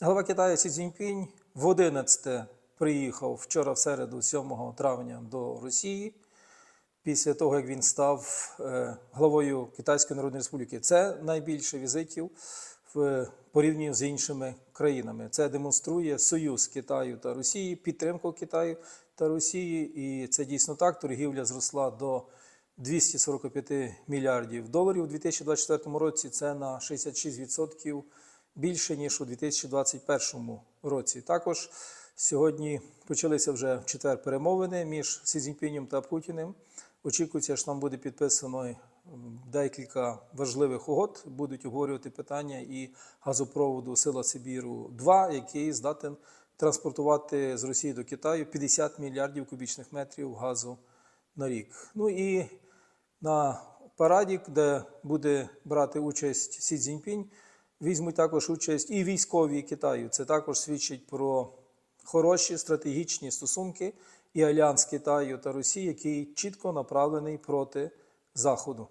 Голова Китаю Сі Цзіньпінь в 11 приїхав вчора в середу, 7 травня, до Росії після того, як він став е, главою Китайської Народної Республіки. Це найбільше візитів в порівнянні з іншими країнами. Це демонструє союз Китаю та Росії, підтримку Китаю та Росії. І це дійсно так. Торгівля зросла до 245 мільярдів доларів у 2024 році. Це на 66% більше ніж у 2021 році. Також сьогодні почалися вже четвер перемовини між Сі Цзіньпінем та Путіним. Очікується, що там буде підписано декілька важливих угод. Будуть обговорювати питання і газопроводу Сила Сибіру 2 який здатен транспортувати з Росії до Китаю 50 мільярдів кубічних метрів газу на рік. Ну і на параді, де буде брати участь Сі Цзіньпінь, візьмуть також участь і військові Китаю. Це також свідчить про хороші стратегічні стосунки і альянс Китаю та Росії, який чітко направлений проти Заходу.